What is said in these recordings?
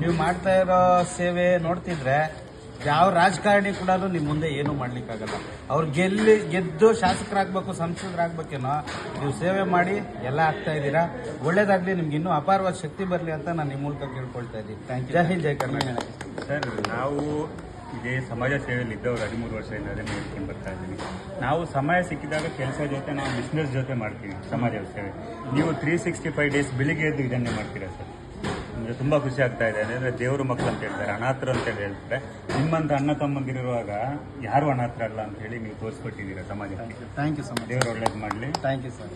ನೀವು ಮಾಡ್ತಾ ಇರೋ ಸೇವೆ ನೋಡ್ತಿದ್ರೆ ಯಾವ ರಾಜಕಾರಣಿ ಕೂಡ ನಿಮ್ಮ ಮುಂದೆ ಏನೂ ಮಾಡ್ಲಿಕ್ಕಾಗಲ್ಲ. ಅವ್ರು ಗೆಲ್ಲಿ ಗೆದ್ದು ಶಾಸಕರಾಗಬೇಕು ಸಂಸದರಾಗಬೇಕೇನೋ ನೀವು ಸೇವೆ ಮಾಡಿ ಎಲ್ಲ ಆಗ್ತಾ ಇದ್ದೀರಾ? ಒಳ್ಳೇದಾಗ್ಲಿ ನಿಮ್ಗೆ ಇನ್ನೂ ಅಪಾರವಾದ ಶಕ್ತಿ ಬರಲಿ ಅಂತ ನಾನು ನಿಮ್ಮ ಮೂಲಕ ಕೇಳ್ಕೊಳ್ತಾ ಇದ್ದೀನಿ. ಜೈ ಹಿಂದ್ ಜೈ ಕರ್ನಾಟಕ. ಸರ್ ನಾವು ಇದೇ ಸಮಾಜ ಸೇವೆಯಲ್ಲಿ ಇದ್ದವ್ರು ಹದಿಮೂರು ವರ್ಷದಿಂದ ಅದೇ ಹೇಳ್ಕೊಂಡು ಬರ್ತಾ ಇದ್ದೀನಿ. ನಾವು ಸಮಯ ಸಿಕ್ಕಿದಾಗ ಕೆಲಸ ಜೊತೆ ನಾವು ಬಿಸ್ನೆಸ್ ಜೊತೆ ಮಾಡ್ತೀವಿ ಸಮಾಜ ಸೇವೆ. ನೀವು ತ್ರೀ ಸಿಕ್ಸ್ಟಿ ಫೈವ್ ಡೇಸ್ ಬೆಳಿಗ್ಗೆ ಎದ್ದು ಇದನ್ನೇ ಮಾಡ್ತೀರಾ ಸರ್? ನಮಗೆ ತುಂಬ ಖುಷಿ ಆಗ್ತಾ ಇದೆ. ಅಂದರೆ ದೇವರು ಮಕ್ಕಳು ಅಂತ ಹೇಳ್ತಾರೆ ಅನಾಥರು ಅಂತ ಹೇಳಿ ಹೇಳ್ತಾರೆ. ನಿಮ್ಮಂತ ಅಣ್ಣ ತಮ್ಮಂದಿರುವಾಗ ಯಾರು ಅನಾಥರಲ್ಲ ಅಂತ ಹೇಳಿ ನೀವು ತೋರಿಸ್ಕೊಟ್ಟಿದ್ದೀರಾ ಸಮಾಜಕ್ಕೆ? ಥ್ಯಾಂಕ್ ಯು ಸೊ ಮಚ್ ದೇವರು ಒಳ್ಳೇದು ಮಾಡಲಿ. ಥ್ಯಾಂಕ್ ಯು ಸರ್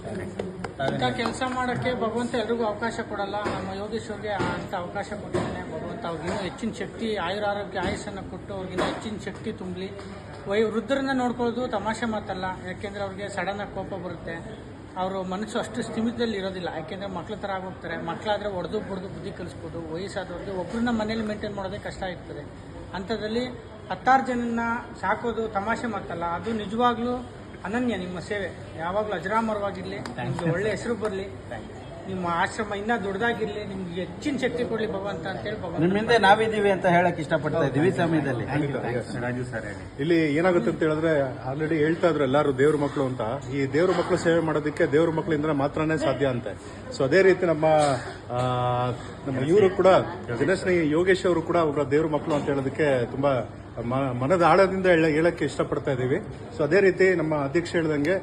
ಇಂಥ ಕೆಲಸ ಮಾಡೋಕ್ಕೆ ಭಗವಂತ ಎಲ್ರಿಗೂ ಅವಕಾಶ ಕೊಡಲ್ಲ. ನಮ್ಮ ಯೋಗೇಶ್ವರ್ಗೆ ಅಂತ ಅವಕಾಶ ಕೊಟ್ಟಿದ್ದಾನೆ. ಭಗವಂತ ಅವ್ರಿಗಿನ್ನೂ ಹೆಚ್ಚಿನ ಶಕ್ತಿ ಆಯುರಾರೋಗ್ಯ ಆಯಸ್ಸನ್ನು ಕೊಟ್ಟು ಅವ್ರಿಗಿನ್ನ ಹೆಚ್ಚಿನ ಶಕ್ತಿ ತುಂಬಲಿ. ವೈ ವೃದ್ಧರನ್ನ ನೋಡ್ಕೊಳ್ಳೋದು ತಮಾಷೆ ಮಾತಲ್ಲ. ಯಾಕೆಂದರೆ ಅವ್ರಿಗೆ ಸಡನ್ನಾಗಿ ಕೋಪ ಬರುತ್ತೆ. ಅವರು ಮನಸ್ಸು ಅಷ್ಟು ಸ್ಥಿಮಿತದಲ್ಲಿ ಇರೋದಿಲ್ಲ. ಯಾಕೆಂದರೆ ಮಕ್ಳ ಥರ ಆಗೋಗ್ತಾರೆ. ಮಕ್ಕಳಾದರೆ ಹೊಡೆದು ಬಡ್ದು ಬುದ್ಧಿ ಕಲಿಸ್ಬೋದು ವಯಸ್ಸಾದವ್ರಿಗೆ ಒಬ್ಬರನ್ನ ಮನೇಲಿ ಮೇಂಟೈನ್ ಮಾಡೋದೇ ಕಷ್ಟ ಇರ್ತದೆ ಅಂಥದ್ರಲ್ಲಿ ಹತ್ತಾರು ಜನನ್ನ ಸಾಕೋದು ತಮಾಷೆ ಮಾತಲ್ಲ ಅದು ನಿಜವಾಗ್ಲೂ ಅನನ್ಯ ನಿಮ್ಮ ಸೇವೆ. ಯಾವಾಗಲೂ ಅಜರಾಮರವಾಗಿರಲಿ ನಿಮಗೆ ಒಳ್ಳೆ ಹೆಸರು ಬರಲಿ. ನಿಮ್ಮ ಆಶ್ರಮ ಇನ್ನೂ ದೊಡ್ಡದಾಗಿರಲಿ ನಿಮ್ಗೆ ಹೆಚ್ಚಿನ ಶಕ್ತಿ ಕೊಡಲಿ ಭಗವಂತ ಅಂತೇಳಿ ಭಗವಂತ ನಿಮ್ಮ ಹಿಂದೆ ನಾವಿದ್ದೀವಿ ಅಂತ ಹೇಳಕ್ ಇಷ್ಟಪಡ್ತಾ ಇದ್ದೀವಿ ಈ ಸಮಯದಲ್ಲಿ ರಾಜು ಸರ್ ಹೇಳಿ ಇಲ್ಲಿ ಏನಾಗುತ್ತೆ ಅಂತ ಹೇಳಿದ್ರೆ ಆಲ್ರೆಡಿ ಹೇಳ್ತಾ ಇದ್ರು ಎಲ್ಲರೂ ದೇವ್ರ ಮಕ್ಕಳು ಅಂತ. ಈ ದೇವ್ರ ಮಕ್ಕಳು ಸೇವೆ ಮಾಡೋದಕ್ಕೆ ದೇವ್ರ ಮಕ್ಕಳಿಂದ ಮಾತ್ರನೇ ಸಾಧ್ಯ ಅಂತೆ. ಸೊ ಅದೇ ರೀತಿ ನಮ್ಮ ನಮ್ಮ ಇವರು ಕೂಡ ದಿನಸ್ನೇಹಿ ಯೋಗೇಶ್ ಅವರು ಕೂಡ ಒಬ್ಬರ ದೇವ್ರ ಮಕ್ಕಳು ಅಂತ ಹೇಳೋದಕ್ಕೆ ತುಂಬಾ ಮನದ ಆಳದಿಂದ ಹೇಳ- ಹೇಳಕ್ಕೆ ಇಷ್ಟಪಡ್ತಾ ಇದ್ದೀವಿ. ಸೊ ಅದೇ ರೀತಿ ನಮ್ಮ ಅಧ್ಯಕ್ಷ ಹೇಳ್ದಂಗೆ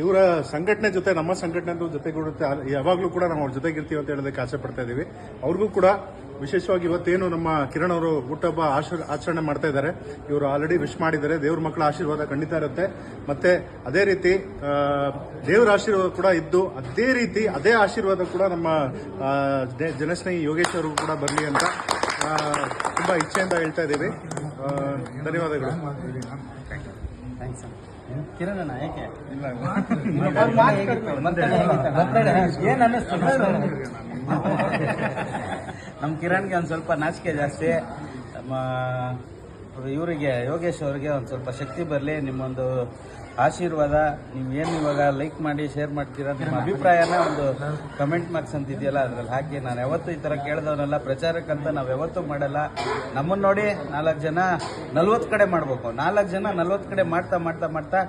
ಇವರ ಸಂಘಟನೆ ಜೊತೆ, ನಮ್ಮ ಸಂಘಟನೆ ಜೊತೆಗೂಡುತ್ತೆ ಯಾವಾಗಲೂ ಕೂಡ ನಾವು ಅವ್ರ ಜೊತೆಗಿರ್ತೀವಿ ಅಂತ ಹೇಳೋದಕ್ಕೆ ಆಸೆ ಪಡ್ತಾ ಇದ್ದೀವಿ ಅವ್ರಿಗೂ ಕೂಡ ವಿಶೇಷವಾಗಿ ಇವತ್ತೇನು ನಮ್ಮ ಕಿರಣ್ ಅವರು ಹುಟ್ಟಹಬ್ಬ ಆಚರಣೆ ಮಾಡ್ತಾ ಇದ್ದಾರೆ. ಇವರು ಆಲ್ರೆಡಿ ವಿಶ್ ಮಾಡಿದ್ದಾರೆ. ದೇವ್ರ ಮಕ್ಕಳ ಆಶೀರ್ವಾದ ಖಂಡಿತ ಇರುತ್ತೆ. ಮತ್ತೆ ಅದೇ ರೀತಿ ದೇವರ ಆಶೀರ್ವಾದ ಕೂಡ ಇದ್ದು, ಅದೇ ರೀತಿ ಅದೇ ಆಶೀರ್ವಾದ ಕೂಡ ನಮ್ಮ ಜನಸ್ನೇಹಿ ಯೋಗೇಶ್ ಅವರು ಕೂಡ ಬರಲಿ ಅಂತ ತುಂಬಾ ಇಚ್ಛೆಯಿಂದ ಹೇಳ್ತಾ ಇದ್ದೀವಿ ಧನ್ಯವಾದಗಳು. ಥ್ಯಾಂಕ್ಸ್ ಕಿರಣ್ ಅಣ್ಣ ಯಾಕೆ ಏನ್ ಅನ್ನಿಸ್ತು? ನಮ್ಮ ಕಿರಣ್ಗೆ ಒಂದು ಸ್ವಲ್ಪ ನಾಚಿಕೆ ಜಾಸ್ತಿ. ನಮ್ಮ ಇವರಿಗೆ ಯೋಗೇಶ್ ಅವರಿಗೆ ಒಂದು ಸ್ವಲ್ಪ ಶಕ್ತಿ ಬರಲಿ. ನಿಮ್ಮೊಂದು ಆಶೀರ್ವಾದ ನೀವು ಏನು ಇವಾಗ ಲೈಕ್ ಮಾಡಿ ಶೇರ್ ಮಾಡ್ತೀರಾ ನಿಮ್ಮ ಅಭಿಪ್ರಾಯನ ಒಂದು ಕಮೆಂಟ್ ಮಾರ್ಕ್ಸ್ ಅಂತ ಇದೆಯಲ್ಲ ಅದ್ರಲ್ಲಿ ಹಾಕಿ. ನಾನು ಯಾವತ್ತೂ ಈ ಥರ ಕೇಳಿದವನಲ್ಲ ಪ್ರಚಾರಕ್ಕಂತ ನಾವು ಯಾವತ್ತೂ ಮಾಡಲ್ಲ. ನಮ್ಮನ್ನು ನೋಡಿ ನಾಲ್ಕು ಜನ ನಲ್ವತ್ತು ಕಡೆ ಮಾಡಬೇಕು. ನಾಲ್ಕು ಜನ ನಲ್ವತ್ತು ಕಡೆ ಮಾಡ್ತಾ ಮಾಡ್ತಾ ಮಾಡ್ತಾ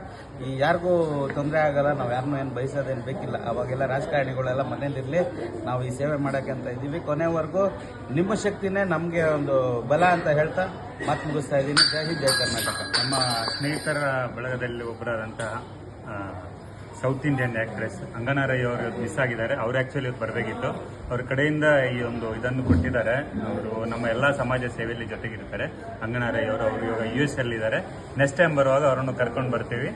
ಈ ಯಾರಿಗೂ ತೊಂದರೆ ಆಗಲ್ಲ, ನಾವು ಯಾರನ್ನೂ ಏನು ಬಯಸೋದೇನು ಬೇಕಿಲ್ಲ. ಅವಾಗೆಲ್ಲ ರಾಜಕಾರಣಿಗಳೆಲ್ಲ ಮನೇಲಿರಲಿ, ನಾವು ಈ ಸೇವೆ ಮಾಡೋಕ್ಕೆ ಅಂತ ಇದ್ದೀವಿ. ಕೊನೆವರೆಗೂ ನಿಮ್ಮ ಶಕ್ತಿನೇ ನಮಗೆ ಒಂದು ಬಲ ಅಂತ ಹೇಳ್ತಾ ಮಾತು ಮುಗಿಸ್ತಾ ಇದ್ದೀನಿ. ಜೈ ಹಿಂದ್ ಜೈ ಕರ್ನಾಟಕ. ನಮ್ಮ ಸ್ನೇಹಿತರ ಬಳಗದಲ್ಲಿ ಒಬ್ಬರಾದಂತಹ ಸೌತ್ ಇಂಡಿಯನ್ ಆಕ್ಟ್ರೆಸ್ ಅಂಗನಾರಯ್ಯ ಅವರು ಮಿಸ್ ಆಗಿದ್ದಾರೆ. ಅವ್ರು ಆಕ್ಚುಲಿ ಬರಬೇಕಿತ್ತು. ಅವ್ರ ಕಡೆಯಿಂದ ಈ ಒಂದು ಇದನ್ನು ಕೊಟ್ಟಿದ್ದಾರೆ. ಅವರು ನಮ್ಮ ಎಲ್ಲ ಸಮಾಜ ಸೇವೆಯಲ್ಲಿ ಜೊತೆಗಿರ್ತಾರೆ. ಅಂಗನಾರಯ್ಯ ಅವರು ಅವರು ಇವಾಗ ಯು ಎಸ್ ಇದ್ದಾರೆ. ನೆಕ್ಸ್ಟ್ ಟೈಮ್ ಬರುವಾಗ ಅವರನ್ನು ಕರ್ಕೊಂಡು ಬರ್ತೀವಿ.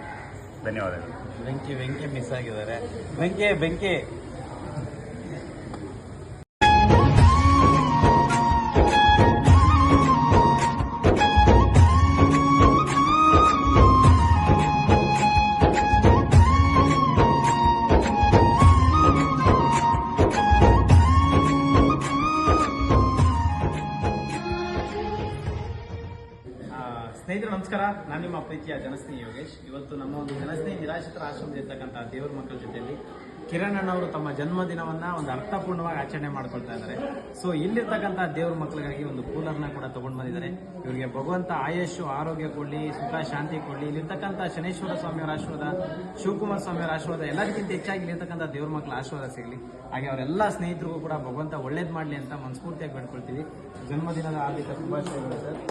ಧನ್ಯವಾದಗಳು. ಬೆಂಕಿ ಬೆಂಕಿ ಮಿಸ್ ಆಗಿದ್ದಾರೆ. ಬೆಂಕಿ ಬೆಂಕಿ ನಮಸ್ಕಾರ. ನಾನು ನಿಮ್ಮ ಪ್ರೀತಿಯ ಜನಸ್ನೇಹಿ ಯೋಗೇಶ್. ಇವತ್ತು ನಮ್ಮ ಒಂದು ಜನಸ್ನೇಹಿ ನಿರಾಶ್ರಿತರ ಆಶ್ರಮದಲ್ಲಿರ್ತಕ್ಕಂಥ ದೇವರ ಮಕ್ಕಳ ಜೊತೆಯಲ್ಲಿ ಕಿರಣ್ ಅಣ್ಣವರು ತಮ್ಮ ಜನ್ಮದಿನವನ್ನ ಒಂದು ಅರ್ಥಪೂರ್ಣವಾಗಿ ಆಚರಣೆ ಮಾಡ್ಕೊಳ್ತಾ ಇದ್ದಾರೆ. ಸೊ ಇಲ್ಲಿರ್ತಕ್ಕಂಥ ದೇವ್ರ ಮಕ್ಕಳಿಗಾಗಿ ಒಂದು ಕೂಲರ್ನ ಕೂಡ ತಗೊಂಡು ಬಂದಿದ್ದಾರೆ. ಇವರಿಗೆ ಭಗವಂತ ಆಯಸ್ಸು, ಆರೋಗ್ಯ ಕೊಡಲಿ, ಸುಖ, ಶಾಂತಿ ಕೊಡಲಿ. ಇಲ್ಲಿರ್ತಕ್ಕಂಥ ಶನೇಶ್ವರ ಸ್ವಾಮಿಯವರ ಆಶೀರ್ವಾದ, ಶಿವಕುಮಾರ ಸ್ವಾಮಿಯವರ ಆಶೀರ್ವಾದ, ಎಲ್ಲರಿಗಿಂತ ಹೆಚ್ಚಾಗಿ ಇಲ್ಲಿರ್ತಕ್ಕಂಥ ದೇವ್ರ ಮಕ್ಕಳ ಆಶೀರ್ವಾದ ಸಿಗಲಿ. ಹಾಗೆ ಅವರೆಲ್ಲ ಸ್ನೇಹಿತರಿಗೂ ಕೂಡ ಭಗವಂತ ಒಳ್ಳೇದು ಮಾಡಲಿ ಅಂತ ಮನಸ್ಫೂರ್ತಿಯಾಗಿ ಬೇಡ್ಕೊಳ್ತೀವಿ. ಜನ್ಮದಿನದ ಆರ್ಥಿಕ ಶುಭಾಶಯಗಳು ಸರ್.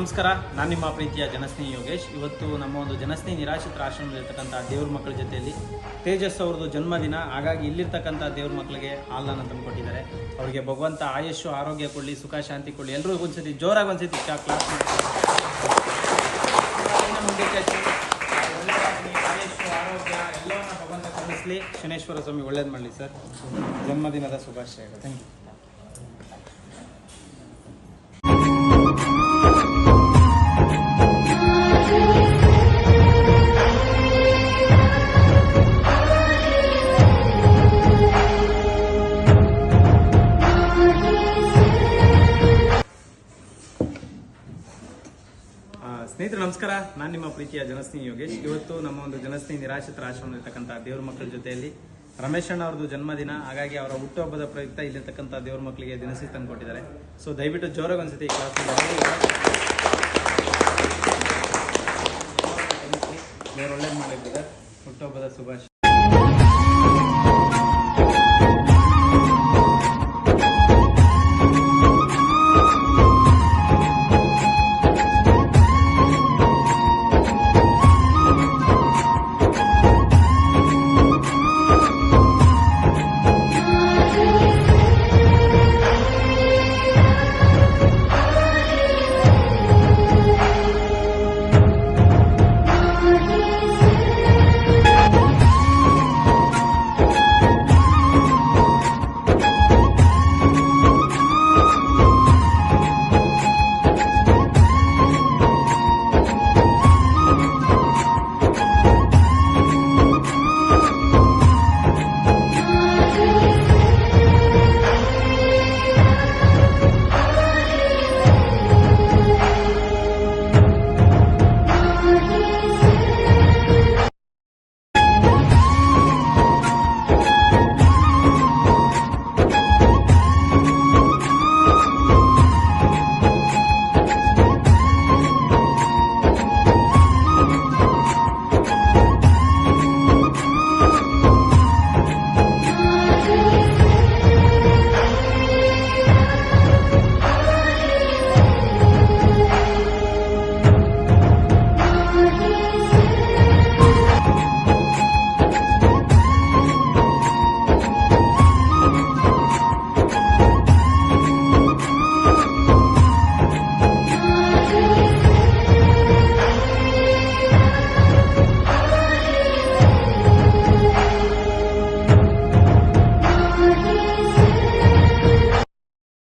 ನಮಸ್ಕಾರ, ನಾನು ನಿಮ್ಮ ಪ್ರೀತಿಯ ಜನಸ್ನೇಹಿ ಯೋಗೇಶ್. ಇವತ್ತು ನಮ್ಮ ಒಂದು ಜನಸ್ನೇಹಿ ನಿರಾಶ್ರಿತರ ಆಶ್ರಮದಲ್ಲಿರ್ತಕ್ಕಂಥ ದೇವ್ರ ಮಕ್ಕಳ ಜೊತೆಯಲ್ಲಿ ತೇಜಸ್ ಅವ್ರದ್ದು ಜನ್ಮದಿನ. ಹಾಗಾಗಿ ಇಲ್ಲಿರ್ತಕ್ಕಂಥ ದೇವ್ರ ಮಕ್ಕಳಿಗೆ ಹಾಲನ್ನು ತಂದು ಕೊಟ್ಟಿದ್ದಾರೆ ಅವರಿಗೆ ಭಗವಂತ ಆಯಸ್ಸು, ಆರೋಗ್ಯ ಕೊಡಲಿ, ಸುಖ, ಶಾಂತಿ ಕೊಡಲಿ. ಎಲ್ಲರೂ ಒಂದ್ಸತಿ ಜೋರಾಗಿ ಒಂದ್ಸತಿ ಕ್ಲಾಸ್ ಆಯುಷು ಆರೋಗ್ಯ, ಎಲ್ಲವನ್ನ ಭಗವಂತ ಕರುಣಿಸ್ಲಿ. ಶನೇಶ್ವರ ಸ್ವಾಮಿ ಒಳ್ಳೇದು ಮಾಡಲಿ ಸರ್. ಜನ್ಮದಿನದ ಶುಭಾಶಯಗಳು. ಥ್ಯಾಂಕ್ ಯು ಸ್ನೇಹಿತರೆ, ನಮಸ್ಕಾರ. ನಾನು ನಿಮ್ಮ ಪ್ರೀತಿಯ ಜನಸ್ನೇಹಿ ಯೋಗೇಶ್. ಇವತ್ತು ನಮ್ಮ ಒಂದು ಜನಸ್ನೇಹಿ ನಿರಾಶ್ರಿತರ ಆಶ್ರಮದಲ್ಲಿರ್ತಕ್ಕಂಥ ದೇವ್ರ ಮಕ್ಕಳ ಜೊತೆಯಲ್ಲಿ ರಮೇಶ್ ಅಣ್ಣ ಅವ್ರದ್ದು ಜನ್ಮದಿನ. ಹಾಗಾಗಿ ಅವರ ಹುಟ್ಟುಹಬ್ಬದ ಪ್ರಯುಕ್ತ ಇಲ್ಲಿರ್ತಕ್ಕಂಥ ದೇವ್ರ ಮಕ್ಕಳಿಗೆ ದಿನಸಿ ತಂದು ಕೊಟ್ಟಿದ್ದಾರೆ ಸೊ ದಯವಿಟ್ಟು ಜೋರಾಗಿ ಒಂದ್ಸತಿ ಈ ಕ್ಲಾಸ್ ದೇವ್ರು ಒಳ್ಳೇದು ಮಾಡಿದ್ದಾರೆ ಹುಟ್ಟುಹಬ್ಬದ ಶುಭಾಶಯ